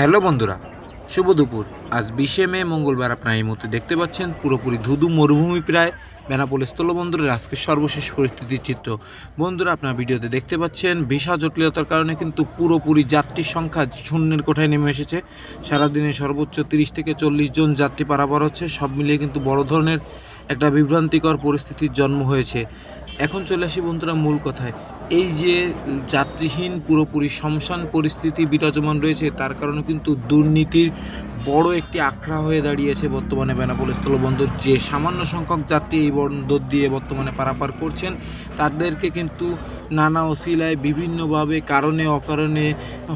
Hello বন্ধুরা, শুভ দুপুর। আজ বিশে মে, মঙ্গলবার আপনারা এই মুহূর্তে দেখতে পাচ্ছেন পুরোপুরি ধুধু মরুভূমি প্রায়। বেনাপোল স্থলবন্দরের আজকের সর্বশেষ পরিস্থিতির চিত্র। বন্ধুরা, আপনার ভিডিওতে দেখতে পাচ্ছেন ভিসা জটিলতার কারণে কিন্তু পুরোপুরি যাত্রীর সংখ্যা শূন্যের কোঠায় নেমে এসেছে। সারাদিনে সর্বোচ্চ তিরিশ থেকে চল্লিশ জন যাত্রী পারাপার হচ্ছে। সব মিলিয়ে কিন্তু বড় ধরনের একটা বিভ্রান্তিকর পরিস্থিতির জন্ম হয়েছে। এখন চলে আসি বন্ধুরা মূল কথায়। এই যে যাত্রীহীন, পুরোপুরি শমশান পরিস্থিতি বিরাজমান রয়েছে, তার কারণে কিন্তু দুর্নীতির বড় একটি আখড়া হয়ে দাঁড়িয়েছে বর্তমানে বেনাপোল স্থলবন্দর। যে সামান্য সংখ্যক যাত্রী এই বন্দর দিয়ে বর্তমানে পারাপার করছেন, তাদেরকে কিন্তু নানা অশিলায় বিভিন্নভাবে কারণে অকারণে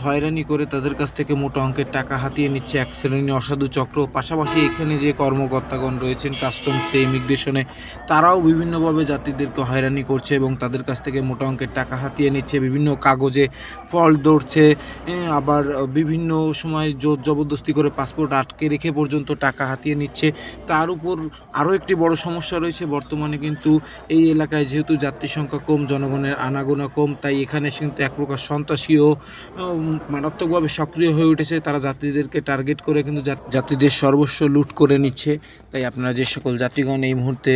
হয়রানি করে তাদের কাছ থেকে মোটা অঙ্কের টাকা হাতিয়ে নিচ্ছে এক শ্রেণি অসাধু চক্র। পাশাপাশি এখানে যে কর্মকর্তাগণ রয়েছেন, কাস্টমসে ইমিগ্রেশনে, তারাও বিভিন্নভাবে যাত্রীদেরকে হয়রানি করছে এবং তাদের কাছ থেকে মোটা অঙ্কের টাকা হাতিয়ে নিচ্ছে, বিভিন্ন কাগজে ফল ধরছে আবার বিভিন্ন সময় জোর জবরদস্তি করে পাসপোর্ট আটকে রেখে পর্যন্ত টাকা হাতিয়ে নিচ্ছে। তার উপর আরও একটি বড় সমস্যা রয়েছে, বর্তমানে কিন্তু এই এলাকায় যেহেতু যাত্রী সংখ্যা কম, জনগণের আনাগোনা কম, তাই এখানে কিন্তু এক প্রকার সন্ত্রাসীও মারাত্মকভাবে সক্রিয় হয়ে উঠেছে। তারা যাত্রীদেরকে টার্গেট করে কিন্তু যাত্রীদের সর্বস্ব লুট করে নিচ্ছে। তাই আপনারা যে সকল যাত্রীগণ এই মুহূর্তে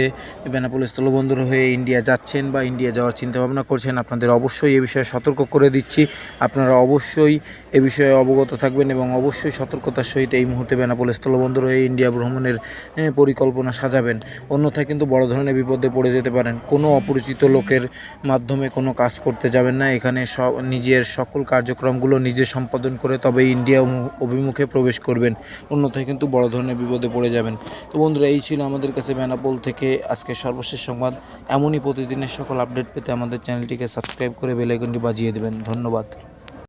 বেনাপোল স্থলবন্দর হয়ে ইন্ডিয়া যাচ্ছেন বা ইন্ডিয়া যাওয়ার চিন্তা ভাবনা করছেন, আপনাদের অবশ্যই এ বিষয়ে সতর্ক করে দিচ্ছি। আপনারা অবশ্যই এ বিষয়ে অবগত থাকবেন এবং অবশ্যই সতর্কতার সহিত এই মুহূর্তে বেনাপোল স্থলবন্দর হয়ে ইন্ডিয়া ভ্রমণের পরিকল্পনা সাজাবেন। অন্যথায় কিন্তু বড় ধরনের বিপদে পড়ে যেতে পারেন। কোনো অপরিচিত লোকের মাধ্যমে কোনো কাজ করতে যাবেন না। এখানে সব নিজের সকল কার্যক্রমগুলো নিজে সম্পাদন করে তবে ইন্ডিয়া অভিমুখে প্রবেশ করবেন। অন্যথায় কিন্তু বড় ধরনের বিপদে পড়ে যাবেন। তো বন্ধুরা, এই ছিল আমাদের কাছে বেনাপোল থেকে আজকে সর্বশেষ সংবাদ। এমনই প্রতিদিনের সকল আপডেট পেতে আমাদের চ্যানেলটিকে সাবস্ক্রাইব করে বেলাইকনটি বাজিয়ে দেবেন। ধন্যবাদ।